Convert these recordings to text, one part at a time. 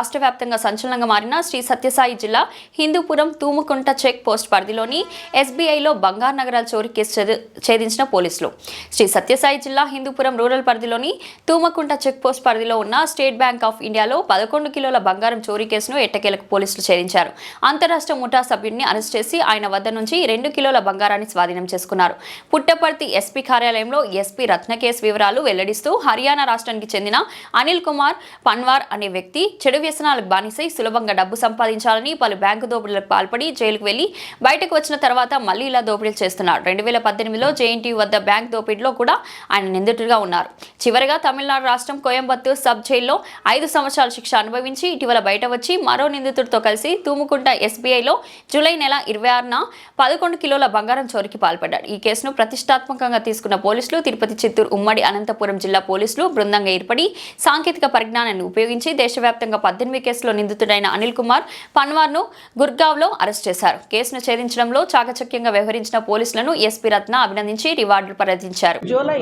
రాష్ట్ర వ్యాప్తంగా సంచలనంగా మారిన శ్రీ సత్యసాయి జిల్లా హిందూపురం తూముకుంట చెక్ పోస్ట్ పరిధిలోని ఎస్బీఐలో బంగారు నగరాల చోరీ కేసు ఛేదించిన పోలీసులు. శ్రీ సత్యసాయి జిల్లా హిందూపురం రూరల్ పరిధిలోని తూమకుంట చెక్ పోస్ట్ పరిధిలో ఉన్న స్టేట్ బ్యాంక్ ఆఫ్ ఇండియాలో పదకొండు కిలోల బంగారం చోరీ కేసును ఎట్టకేలకు పోలీసులు ఛేదించారు. అంతరాష్ట్ర ముఠా సభ్యుడిని అరెస్ట్ చేసి ఆయన వద్ద నుంచి రెండు కిలోల బంగారాన్ని స్వాధీనం చేసుకున్నారు. పుట్టపర్తి ఎస్పీ కార్యాలయంలో ఎస్పీ రత్నకేశ్ వివరాలు వెల్లడిస్తూ హర్యానా రాష్ట్రానికి చెందిన అనిల్ కుమార్ పన్వార్ అనే వ్యక్తి చెడు వ్యసనాలకు బానిసై సులభంగా డబ్బు సంపాదించాలని పలు బ్యాంకు దోపిడీలకు పాల్పడి జైలుకు వెళ్ళి బయటకు వచ్చిన తర్వాత మళ్ళీ ఇలా దోపిడీలు చేస్తున్నారు రెండు వేల పద్దెనిమిదిలో జేఎన్టీ వద్ద బ్యాంక్ దోపిడీలో కూడా ఆయన నిందితుడిగా ఉన్నారు. చివరగా తమిళనాడు రాష్ట్రం కోయంబత్తూర్ సబ్ జైల్లో ఐదు సంవత్సరాల శిక్ష అనుభవించి ఇటీవల బయట వచ్చి మరో నిందితుడితో కలిసి తూముకుంట ఎస్బీఐలో జూలై నెల ఇరవై ఆరున పదకొండు కిలోల బంగారం చోరికి పాల్పడ్డాడు. ఈ కేసును ప్రతిష్టాత్మకంగా తీసుకున్న పోలీసులు తిరుపతి చిత్తూరు ఉమ్మడి అనంతపురం జిల్లా పోలీసులు బృందంగా ఏర్పడి సాంకేతిక పరిజ్ఞానాన్ని ఉపయోగించి దేశవ్యాప్తంగా పద్దెనిమిది కేసులో నిందితుడైన అనిల్ కుమార్ పన్వార్ను గుర్గావ్లో అరెస్ట్ చేశారు. కేసును ఛేదించడంలో చాకచక్యంగా వ్యవహరించిన పోలీసులను ఎస్పీ రత్న అభినందించి రివార్డులు ప్రకటించారు జూలై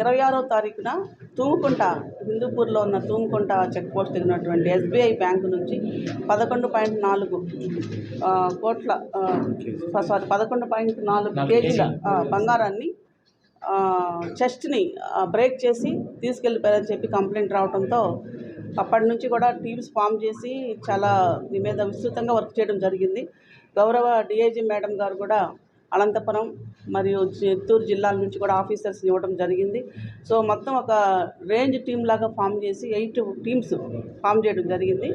ఇరవై ఆరో తారీఖున తూముకుంట హిందూపూర్లో ఉన్న తూముకుంట చెక్ పోస్ట్ దిగినటువంటి ఎస్బీఐ బ్యాంకు నుంచి పదకొండు పాయింట్ నాలుగు కోట్ల సారీ పదకొండు పాయింట్ నాలుగు కేజీల బంగారాన్ని చెస్ట్ని బ్రేక్ చేసి తీసుకెళ్ళిపోయారని చెప్పి కంప్లైంట్ రావడంతో అప్పటి నుంచి కూడా టీమ్స్ ఫామ్ చేసి చాలా దీని మీద విస్తృతంగా వర్క్ చేయడం జరిగింది. గౌరవ డిఐజీ మేడం గారు కూడా అనంతపురం మరియు చిత్తూరు జిల్లాల నుంచి కూడా ఆఫీసర్స్ ఇవ్వడం జరిగింది. సో మొత్తం ఒక రేంజ్ టీమ్ లాగా ఫామ్ చేసి ఎయిట్ టీమ్స్ ఫామ్ చేయడం జరిగింది.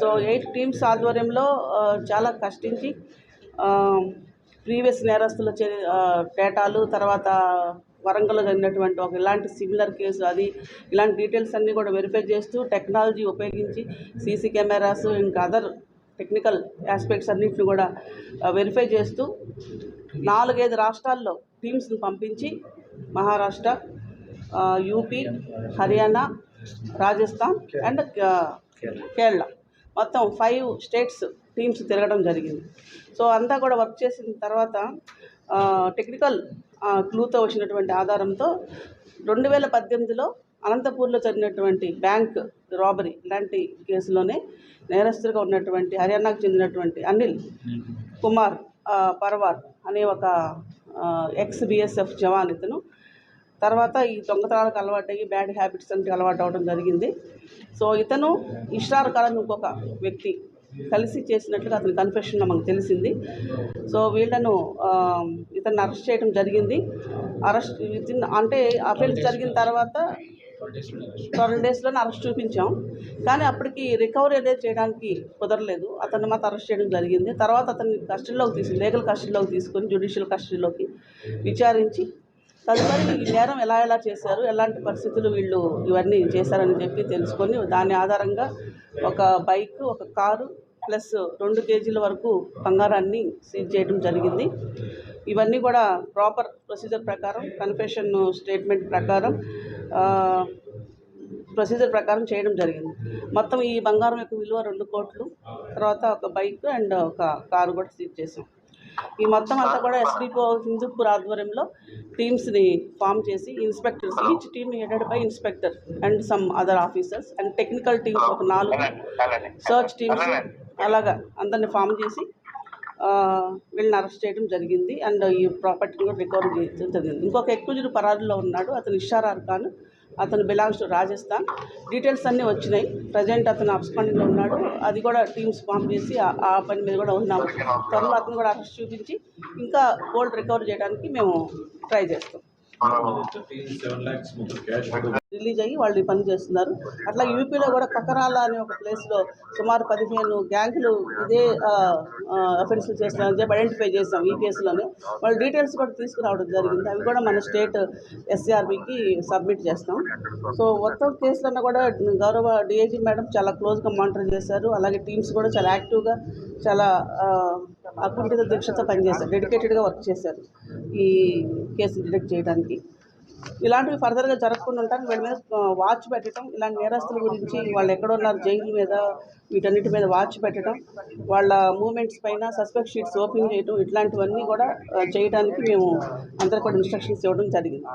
సో ఎయిట్ టీమ్స్ ఆధ్వర్యంలో చాలా కష్టించి ప్రీవియస్ నేరస్తుల చే డేటాలు తర్వాత వరంగల్లో జరిగినటువంటి ఒక ఇలాంటి సిమిలర్ కేసు అది. ఇలాంటి డీటెయిల్స్ అన్నీ కూడా వెరిఫై చేస్తూ టెక్నాలజీ ఉపయోగించి సీసీ కెమెరాస్ ఇంకా అదర్ టెక్నికల్ ఆస్పెక్ట్స్ అన్నింటిని కూడా వెరిఫై చేస్తూ నాలుగైదు రాష్ట్రాల్లో టీమ్స్ని పంపించి మహారాష్ట్ర యూపీ హర్యానా రాజస్థాన్ అండ్ కేరళ మొత్తం ఫైవ్ స్టేట్స్ టీమ్స్ తిరగడం జరిగింది. సో అంతా కూడా వర్క్ చేసిన తర్వాత టెక్నికల్ క్లూతో వచ్చినటువంటి ఆధారంతో రెండు వేల పద్దెనిమిదిలో అనంతపూర్లో జరిగినటువంటి బ్యాంక్ రాబరీ ఇలాంటి కేసులోనే నేరస్తులుగా ఉన్నటువంటి హర్యానాకు చెందినటువంటి అనిల్ కుమార్ పర్వార్ అనే ఒక ఎక్స్ బిఎస్ఎఫ్ జవాన్ ఇతను. తర్వాత ఈ దొంగతనాలకు అలవాటయ్యి బ్యాడ్ హ్యాబిట్స్ అంటే అలవాటు అవడం జరిగింది. సో ఇతను ఇష్టారు కాలం ఇంకొక వ్యక్తి కలిసి చేసినట్లుగా అతని కన్ఫెషన్లో మనకు తెలిసింది. సో వీళ్ళను ఇతన్ని అరెస్ట్ చేయడం జరిగింది. అరెస్ట్ వితిన్ అంటే అఫెన్స్ జరిగిన తర్వాత ట్వెల్వ్ డేస్లోనే అరెస్ట్ చూపించాం. కానీ అప్పటికి రికవరీ అనేది చేయడానికి కుదరలేదు. అతన్ని మాత్రం అరెస్ట్ చేయడం జరిగింది. తర్వాత అతన్ని కస్టడీలోకి తీసి లీగల్ కస్టడీలోకి తీసుకొని జ్యుడిషియల్ కస్టడీలోకి విచారించి తదుపరి ఈ నేరం ఎలా ఎలా చేశారు ఎలాంటి పరిస్థితులు వీళ్ళు ఇవన్నీ చేశారని చెప్పి తెలుసుకొని దాని ఆధారంగా ఒక బైక్ ఒక కారు ప్లస్ రెండు కేజీల వరకు బంగారాన్ని సీజ్ చేయడం జరిగింది. ఇవన్నీ కూడా ప్రాపర్ ప్రొసీజర్ ప్రకారం కన్ఫెషన్ స్టేట్మెంట్ ప్రకారం ప్రొసీజర్ ప్రకారం చేయడం జరిగింది. మొత్తం ఈ బంగారం యొక్క విలువ రెండు కోట్లు తర్వాత ఒక బైక్ అండ్ ఒక కారు కూడా సీజ్ చేసాం ఈ మొత్తం అంతా కూడా ఎస్డిపో హిందూపూర్ ఆధ్వర్యంలో టీమ్స్ని ఫామ్ చేసి inspectors each team headed by inspector and some other officers and technical teams ఒక నాలుగు సర్చ్ టీమ్స్ అలాగా అందరిని ఫామ్ చేసి వీళ్ళని అరెస్ట్ చేయడం జరిగింది. అండ్ ఈ ప్రాపర్టీని కూడా రికవర్ చేయడం జరిగింది. ఇంకొక ఎక్కువ పరారులో ఉన్నాడు. అతను ఇషారార్ ఖాన్. అతను బిలాంగ్స్ టు రాజస్థాన్. డీటెయిల్స్ అన్నీ వచ్చినాయి. ప్రజెంట్ అతను అబ్స్పాండింగ్లో ఉన్నాడు. అది కూడా టీమ్స్ ఫామ్ చేసి ఆ- ఆ పని మీద కూడా ఉన్నాము త్వరలో అతను కూడా అరెస్ట్ చూపించి ఇంకా గోల్డ్ రికవర్ చేయడానికి మేము ట్రై చేస్తాం. రిలీజ్ అయ్యి వాళ్ళు పని చేస్తున్నారు. అట్లా యూపీలో కూడా కకరాల అనే ఒక ప్లేస్లో సుమారు పదిహేను గ్యాంగులు ఇదే అఫెన్స్ చేస్తున్నారని చెప్పి ఐడెంటిఫై చేస్తాం ఈ కేసులోనే. వాళ్ళ డీటెయిల్స్ కూడా తీసుకురావడం జరిగింది. అవి కూడా మన స్టేట్ ఎస్ఆర్బికి సబ్మిట్ చేస్తాం. సో మొత్తం కేసులన్నా కూడా గౌరవ డిఐజీ మేడం చాలా క్లోజ్గా మానిటర్ చేశారు. అలాగే టీమ్స్ కూడా చాలా యాక్టివ్గా చాలా అకుంఠిత దీక్షతో పనిచేశారు. డెడికేటెడ్గా వర్క్ చేశారు ఈ కేసు డిటెక్ట్ చేయడానికి. ఇలాంటివి ఫర్దర్గా జరగకుండా ఉంటాను వీళ్ళ మీద వాచ్ పెట్టడం ఇలాంటి నేరస్తుల గురించి వాళ్ళు ఎక్కడ ఉన్నారు జైలు మీద వీటన్నిటి మీద వాచ్ పెట్టడం వాళ్ళ మూమెంట్స్ పైన సస్పెక్ట్ షీట్స్ ఓపెన్ చేయడం ఇట్లాంటివన్నీ కూడా చేయడానికి మేము అందరికీ కూడా ఇన్స్ట్రక్షన్స్ ఇవ్వడం జరిగింది.